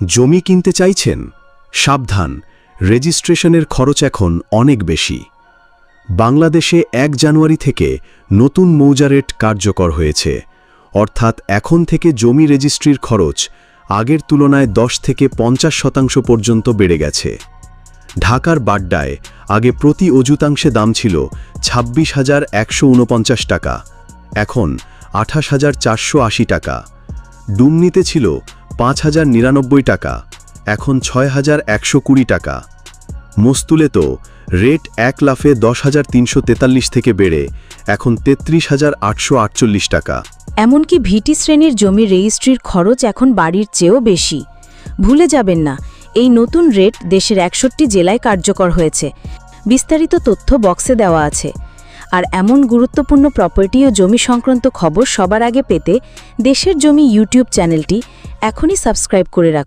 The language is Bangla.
জমি কিনতে চাইছেন? সাবধান, রেজিস্ট্রেশনের খরচ এখন অনেক বেশি। বাংলাদেশে এক জানুয়ারি থেকে নতুন মৌজা রেট কার্যকর হয়েছে। অর্থাৎ এখন থেকে জমি রেজিস্ট্রির খরচ আগের তুলনায় দশ থেকে পঞ্চাশ শতাংশ পর্যন্ত বেড়ে গেছে। ঢাকার বাড্ডায় আগে প্রতি অজুতাংশে দাম ছিল ছাব্বিশ হাজার একশো উনপঞ্চাশ টাকা, এখন আঠাশ হাজার চারশো আশি টাকা। ডুমনিতে ছিল পাঁচ হাজার নিরানব্বই টাকা, এখন ছয় হাজার একশো কুড়ি টাকা। মস্তুলে তো রেট এক লাফে দশ হাজার তিনশো তেতাল্লিশ থেকে বেড়ে এখন তেত্রিশ হাজার আটশো আটচল্লিশ টাকা। এমনকি ভিটি শ্রেণির জমি রেজিস্ট্রির খরচ এখন বাড়ির চেয়েও বেশি। ভুলে যাবেন না, এই নতুন রেট দেশের একষট্টি জেলায় কার্যকর হয়েছে। বিস্তারিত তথ্য বক্সে দেওয়া আছে। আর এমন গুরুত্বপূর্ণ প্রপার্টি ও জমি সংক্রান্ত খবর সবার আগে পেতে দেশের জমি ইউটিউব চ্যানেলটি এখনই সাবস্ক্রাইব করে রাখুন।